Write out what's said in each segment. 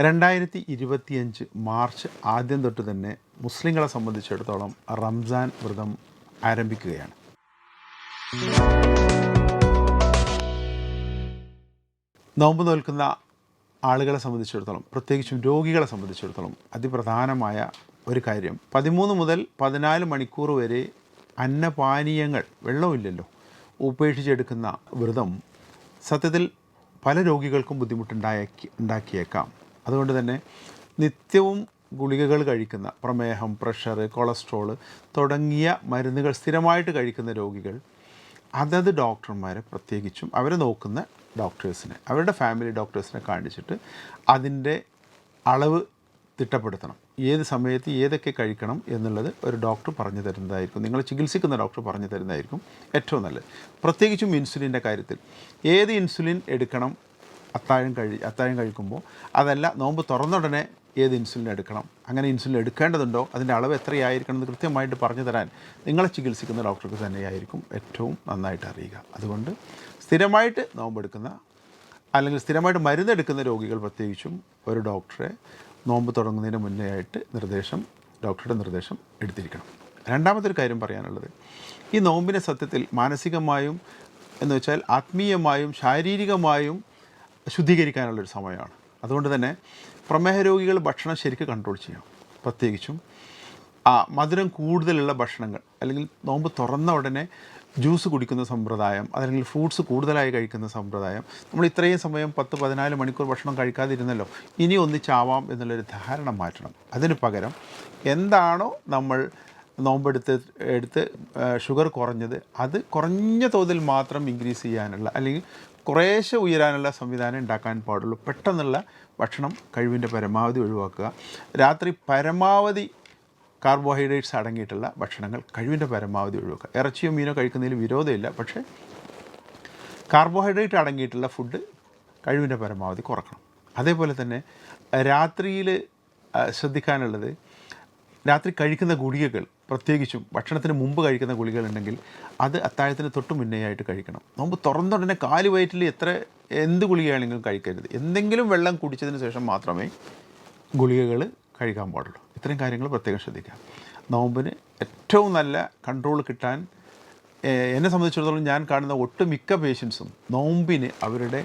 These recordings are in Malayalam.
രണ്ടായിരത്തി ഇരുപത്തിയഞ്ച് മാർച്ച് ആദ്യം തൊട്ട് തന്നെ മുസ്ലിങ്ങളെ സംബന്ധിച്ചിടത്തോളം റംസാൻ വ്രതം ആരംഭിക്കുകയാണ്. നോമ്പ് നോൽക്കുന്ന ആളുകളെ സംബന്ധിച്ചിടത്തോളം പ്രത്യേകിച്ചും രോഗികളെ സംബന്ധിച്ചിടത്തോളം അതിപ്രധാനമായ ഒരു കാര്യം. പതിമൂന്ന് മുതൽ പതിനാല് മണിക്കൂർ വരെ അന്നപാനീയങ്ങൾ വെള്ളമില്ലല്ലോ ഉപേക്ഷിച്ചെടുക്കുന്ന വ്രതം സത്യത്തിൽ പല രോഗികൾക്കും ബുദ്ധിമുട്ടുണ്ടാക്കി ഉണ്ടാക്കിയേക്കാം. അതുകൊണ്ട് തന്നെ നിത്യവും ഗുളികകൾ കഴിക്കുന്ന പ്രമേഹം പ്രഷർ കൊളസ്ട്രോൾ തുടങ്ങിയ മരുന്നുകൾ സ്ഥിരമായിട്ട് കഴിക്കുന്ന രോഗികൾ അതത് ഡോക്ടർമാരെ പ്രത്യേകിച്ചും അവരെ നോക്കുന്ന ഡോക്ടേഴ്സിനെ അവരുടെ ഫാമിലി ഡോക്ടേഴ്സിനെ കാണിച്ചിട്ട് അതിന്റെ അളവ് തിട്ടപ്പെടുത്തണം. ഏത് സമയത്ത് ഏതൊക്കെ കഴിക്കണം എന്നുള്ളത് ഒരു ഡോക്ടർ പറഞ്ഞു തരുന്നതായിരിക്കും. നിങ്ങൾ ചികിത്സിക്കുന്ന ഡോക്ടർ പറഞ്ഞു തരുന്നതായിരിക്കും ഏറ്റവും നല്ലത്. പ്രത്യേകിച്ചും ഇൻസുലിന്റെ കാര്യത്തിൽ. ഏത് ഇൻസുലിൻ എടുക്കണം അത്താഴം കഴി അത്താഴം കഴിക്കുമ്പോൾ അതല്ല നോമ്പ് തുറന്നുടനെ ഏത് ഇൻസുലിൻ എടുക്കണം? അങ്ങനെ ഇൻസുലിൻ എടുക്കേണ്ടതുണ്ടോ? അതിന്റെ അളവ് എത്രയായിരിക്കണം എന്ന് കൃത്യമായിട്ട് പറഞ്ഞു തരാൻ നിങ്ങളെ ചികിത്സിക്കുന്ന ഡോക്ടർക്ക് തന്നെയായിരിക്കും ഏറ്റവും നന്നായിട്ട് അറിയുക. അതുകൊണ്ട് സ്ഥിരമായിട്ട് നോമ്പെടുക്കുന്ന അല്ലെങ്കിൽ സ്ഥിരമായിട്ട് മരുന്നെടുക്കുന്ന രോഗികൾ പ്രത്യേകിച്ചും ഒരു ഡോക്ടറെ നോമ്പ് തുടങ്ങുന്നതിന് മുന്നേ ആയിട്ട് നിർദ്ദേശം ഡോക്ടറുടെ നിർദ്ദേശം എടുത്തിരിക്കണം. രണ്ടാമത്തെ ഒരു കാര്യം പറയാനുള്ളത് ഈ നോമ്പിനെ സത്യത്തിൽ മാനസികമായും എന്ന് വെച്ചാൽ ആത്മീയമായും ശാരീരികമായും ശുദ്ധീകരിക്കാനുള്ളൊരു സമയമാണ്. അതുകൊണ്ട് തന്നെ പ്രമേഹ രോഗികൾ ഭക്ഷണം ശരിക്കും കൺട്രോൾ ചെയ്യണം. പ്രത്യേകിച്ചും ആ മധുരം കൂടുതലുള്ള ഭക്ഷണങ്ങൾ അല്ലെങ്കിൽ നോമ്പ് തുറന്ന ഉടനെ ജ്യൂസ് കുടിക്കുന്ന സമ്പ്രദായം അല്ലെങ്കിൽ ഫ്രൂട്ട്സ് കൂടുതലായി കഴിക്കുന്ന സമ്പ്രദായം നമ്മൾ ഇത്രയും സമയം പത്ത് പതിനാല് മണിക്കൂർ ഭക്ഷണം കഴിക്കാതിരുന്നല്ലോ ഇനി ഒന്നിച്ചാവാം എന്നുള്ളൊരു ധാരണ മാറ്റണം. അതിന് പകരം എന്താണോ നമ്മൾ നോമ്പെടുത്ത് എടുത്ത് ഷുഗർ കുറഞ്ഞത് അത് കുറഞ്ഞ തോതിൽ മാത്രം ഇൻക്രീസ് ചെയ്യാനുള്ള അല്ലെങ്കിൽ കുറേശ്ശെ ഉയരാനുള്ള സംവിധാനം ഉണ്ടാക്കാൻ പാടുള്ളൂ. പെട്ടെന്നുള്ള ഭക്ഷണം കഴിവിന്റെ പരമാവധി ഒഴിവാക്കുക. രാത്രി പരമാവധി കാർബോഹൈഡ്രേറ്റ്സ് അടങ്ങിയിട്ടുള്ള ഭക്ഷണങ്ങൾ കഴിവിന്റെ പരമാവധി ഒഴിവാക്കുക. ഇറച്ചിയോ മീനോ കഴിക്കുന്നതിൽ വിരോധമില്ല. പക്ഷേ കാർബോഹൈഡ്രേറ്റ് അടങ്ങിയിട്ടുള്ള ഫുഡ് കഴിവിന്റെ പരമാവധി കുറക്കണം. അതേപോലെ തന്നെ രാത്രിയിൽ ശ്രദ്ധിക്കാനുള്ളത് രാത്രി കഴിക്കുന്ന ഗുളികകൾ പ്രത്യേകിച്ചും ഭക്ഷണത്തിന് മുമ്പ് കഴിക്കുന്ന ഗുളികകളുണ്ടെങ്കിൽ അത് അത്താഴത്തിന് തൊട്ട് മുന്നേ ആയിട്ട് കഴിക്കണം. നോമ്പ് തുറന്നുടനെ കാൽ വയറ്റിൽ എത്ര എന്ത് ഗുളികയാണെങ്കിലും കഴിക്കരുത്. എന്തെങ്കിലും വെള്ളം കുടിച്ചതിന് ശേഷം മാത്രമേ ഗുളികകൾ കഴിക്കാൻ പാടുള്ളൂ. ഇത്രയും കാര്യങ്ങൾ പ്രത്യേകം ശ്രദ്ധിക്കാം നോമ്പിന് ഏറ്റവും നല്ല കൺട്രോൾ കിട്ടാൻ എന്നെ സംബന്ധിച്ചിടത്തോളം ഞാൻ കാണുന്ന ഒട്ടുമിക്ക പേഷ്യൻസും നോമ്പിന് അവരുടെ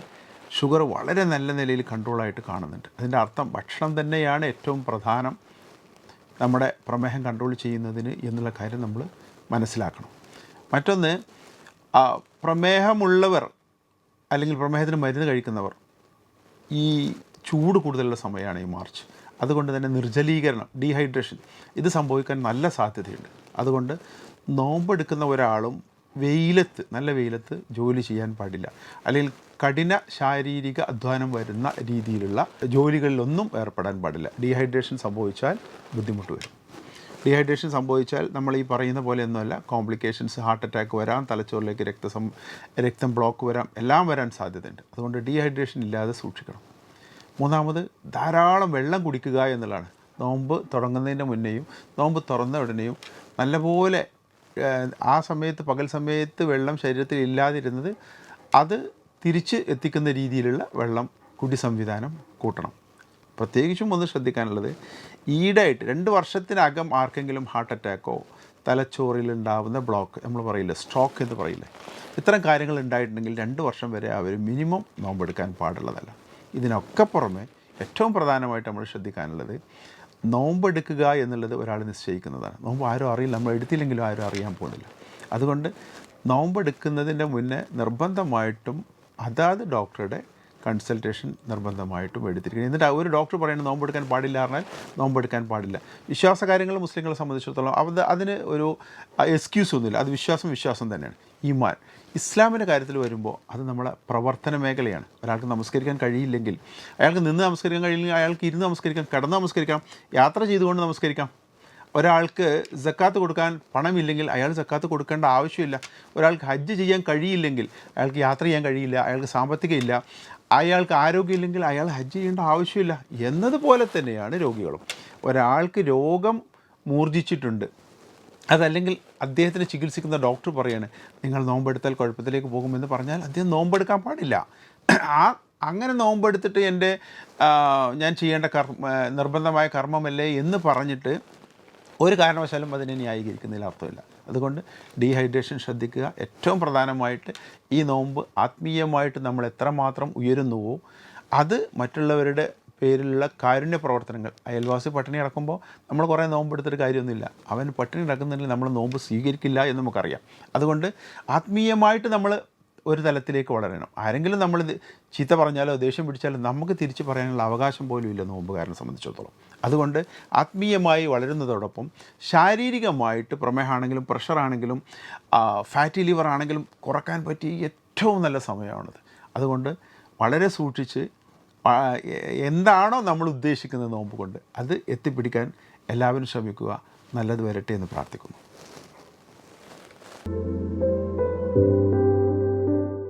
ഷുഗർ വളരെ നല്ല നിലയിൽ കൺട്രോളായിട്ട് കാണുന്നുണ്ട്. അതിന്റെ അർത്ഥം ഭക്ഷണം തന്നെയാണ് ഏറ്റവും പ്രധാനം. നമ്മുടെ പ്രമേഹം കൺട്രോൾ ചെയ്യുന്നതിന് എന്നുള്ള കാര്യം നമ്മൾ മനസ്സിലാക്കണം. മറ്റൊന്ന് പ്രമേഹമുള്ളവർ അല്ലെങ്കിൽ പ്രമേഹത്തിന് മരുന്ന് കഴിക്കുന്നവർ ഈ ചൂട് കൂടുതലുള്ള സമയമാണ് ഈ മാർച്ച്. അതുകൊണ്ട് തന്നെ നിർജലീകരണം ഡീഹൈഡ്രേഷൻ ഇത് സംഭവിക്കാൻ നല്ല സാധ്യതയുണ്ട്. അതുകൊണ്ട് നോമ്പെടുക്കുന്ന ഒരാളും വെയിലത്ത് നല്ല വെയിലത്ത് ജോലി ചെയ്യാൻ പാടില്ല. അല്ലെങ്കിൽ കഠിന ശാരീരിക അധ്വാനം വരുന്ന രീതിയിലുള്ള ജോലികളിലൊന്നും ഏർപ്പെടാൻ പാടില്ല. ഡീഹൈഡ്രേഷൻ സംഭവിച്ചാൽ ബുദ്ധിമുട്ട് വരും. ഡീഹൈഡ്രേഷൻ സംഭവിച്ചാൽ നമ്മൾ ഈ പറയുന്ന പോലെ ഒന്നുമല്ല. കോംപ്ലിക്കേഷൻസ് ഹാർട്ട് അറ്റാക്ക് വരാം തലച്ചോറിലേക്ക് രക്തസം രക്തം ബ്ലോക്ക് വരാം എല്ലാം വരാൻ സാധ്യതയുണ്ട്. അതുകൊണ്ട് ഡീഹൈഡ്രേഷൻ ഇല്ലാതെ സൂക്ഷിക്കണം. മൂന്നാമത് ധാരാളം വെള്ളം കുടിക്കുക എന്നുള്ളതാണ്. നോമ്പ് തുടങ്ങുന്നതിന്റെ മുന്നേയും നോമ്പ് തുറന്ന ഉടനെയും നല്ലപോലെ ആ സമയത്ത് പകൽ സമയത്ത് വെള്ളം ശരീരത്തിൽ ഇല്ലാതിരുന്നത് അത് തിരിച്ച് എത്തിക്കുന്ന രീതിയിലുള്ള വെള്ളം കുടി സംവിധാനം കൂട്ടണം. പ്രത്യേകിച്ചും ഒന്ന് ശ്രദ്ധിക്കാനുള്ളത് ഈടായിട്ട് രണ്ട് വർഷത്തിനകം ആർക്കെങ്കിലും ഹാർട്ട് അറ്റാക്കോ തലച്ചോറിലുണ്ടാവുന്ന ബ്ലോക്ക് നമ്മൾ പറയില്ല സ്ട്രോക്ക് എന്ന് പറയില്ലേ ഇത്തരം കാര്യങ്ങൾ ഉണ്ടായിട്ടുണ്ടെങ്കിൽ രണ്ട് വർഷം വരെ അവർ മിനിമം നോമ്പെടുക്കാൻ പാടുള്ളതല്ല. ഇതിനൊക്കെ പുറമെ ഏറ്റവും പ്രധാനമായിട്ട് നമ്മൾ ശ്രദ്ധിക്കാനുള്ളത് നോമ്പെടുക്കുക എന്നുള്ളത് ഒരാൾ നിശ്ചയിക്കുന്നതാണ്. നോമ്പ് ആരും അറിയില്ല. നമ്മൾ എടുത്തില്ലെങ്കിലും ആരും അറിയാൻ പോകുന്നില്ല. അതുകൊണ്ട് നോമ്പെടുക്കുന്നതിന്റെ മുന്നേ നിർബന്ധമായിട്ടും അതാത് ഡോക്ടറുടെ കൺസൾട്ടേഷൻ നിർബന്ധമായിട്ടും എടുത്തിരിക്കുന്നത് എന്നിട്ട് ഒരു ഡോക്ടർ പറയുന്നത് നോമ്പെടുക്കാൻ പാടില്ല പറഞ്ഞാൽ നോമ്പെടുക്കാൻ പാടില്ല. വിശ്വാസ കാര്യങ്ങൾ മുസ്ലിങ്ങളെ സംബന്ധിച്ചിടത്തോളം അത് അതിന് ഒരു എക്സ്ക്യൂസ് ഒന്നുമില്ല. അത് വിശ്വാസം വിശ്വാസം തന്നെയാണ്. ഈമാൻ. ഇസ്ലാമിന്റെ കാര്യത്തിൽ വരുമ്പോൾ അത് നമ്മളെ പ്രവർത്തന മേഖലയാണ്. ഒരാൾക്ക് നമസ്കരിക്കാൻ കഴിയില്ലെങ്കിൽ അയാൾക്ക് നിന്ന് നമസ്കരിക്കാൻ കഴിയില്ലെങ്കിൽ അയാൾക്ക് ഇരുന്ന് നമസ്കരിക്കാം കിടന്ന് നമസ്കരിക്കാം യാത്ര ചെയ്തുകൊണ്ട് നമസ്കരിക്കാം. ഒരാൾക്ക് ജക്കാത്ത് കൊടുക്കാൻ പണമില്ലെങ്കിൽ അയാൾ ജക്കാത്ത് കൊടുക്കേണ്ട ആവശ്യമില്ല. ഒരാൾക്ക് ഹജ്ജ് ചെയ്യാൻ കഴിയില്ലെങ്കിൽ അയാൾക്ക് യാത്ര ചെയ്യാൻ കഴിയില്ല അയാൾക്ക് സാമ്പത്തികം ഇല്ല അയാൾക്ക് ആരോഗ്യമില്ലെങ്കിൽ അയാൾ ഹജ്ജ് ചെയ്യേണ്ട ആവശ്യമില്ല എന്നതുപോലെ തന്നെയാണ് രോഗികളും. ഒരാൾക്ക് രോഗം മൂർജിച്ചിട്ടുണ്ട്. അതല്ലെങ്കിൽ അദ്ദേഹത്തിന് ചികിത്സിക്കുന്ന ഡോക്ടർ പറയാണ് നിങ്ങൾ നോമ്പെടുത്താൽ കുഴപ്പത്തിലേക്ക് പോകുമെന്ന് പറഞ്ഞാൽ അദ്ദേഹം നോമ്പെടുക്കാൻ പാടില്ല. ആ അങ്ങനെ നോമ്പെടുത്തിട്ട് എന്റെ ഞാൻ ചെയ്യേണ്ട കർമ്മ നിർബന്ധമായ കർമ്മമല്ലേ എന്ന് പറഞ്ഞിട്ട് ഒരു കാരണവശാലും അതിനെ ന്യായീകരിക്കുന്നതിൽ അർത്ഥമില്ല. അതുകൊണ്ട് ഡീഹൈഡ്രേഷൻ ശ്രദ്ധിക്കുക. ഏറ്റവും പ്രധാനമായിട്ട് ഈ നോമ്പ് ആത്മീയമായിട്ട് നമ്മൾ എത്രമാത്രം ഉയരുന്നുവോ അത് മറ്റുള്ളവരുടെ പേരിലുള്ള കാരുണ്യ പ്രവർത്തനങ്ങൾ. അയൽവാസി പട്ടിണി കിടക്കുമ്പോൾ നമ്മൾ കുറേ നോമ്പ് എടുത്തിട്ട് കാര്യമൊന്നുമില്ല. അവൻ പട്ടിണി കിടക്കുന്നുണ്ടെങ്കിൽ നമ്മൾ നോമ്പ് സ്വീകരിക്കില്ല എന്ന് നമുക്കറിയാം. അതുകൊണ്ട് ആത്മീയമായിട്ട് നമ്മൾ ഒരു തലത്തിലേക്ക് വളരണം. ആരെങ്കിലും നമ്മൾ ചീത്ത പറഞ്ഞാലോ ദേഷ്യം പിടിച്ചാലോ നമുക്ക് തിരിച്ചു പറയാനുള്ള അവകാശം പോലും ഇല്ല നോമ്പുകാരനെ സംബന്ധിച്ചിടത്തോളം. അതുകൊണ്ട് ആത്മീയമായി വളരുന്നതോടൊപ്പം ശാരീരികമായിട്ട് പ്രമേഹമാണെങ്കിലും പ്രഷറാണെങ്കിലും ഫാറ്റി ലിവർ ആണെങ്കിലും കുറയ്ക്കാൻ പറ്റിയ ഏറ്റവും നല്ല സമയമാണിത്. അതുകൊണ്ട് വളരെ സൂക്ഷിച്ച് എന്താണോ നമ്മൾ ഉദ്ദേശിക്കുന്നത് നോമ്പ് കൊണ്ട് അത് എത്തിപ്പിടിക്കാൻ എല്ലാവരും ശ്രമിക്കുക. നല്ലത് വരട്ടെ എന്ന് പ്രാർത്ഥിക്കുന്നു.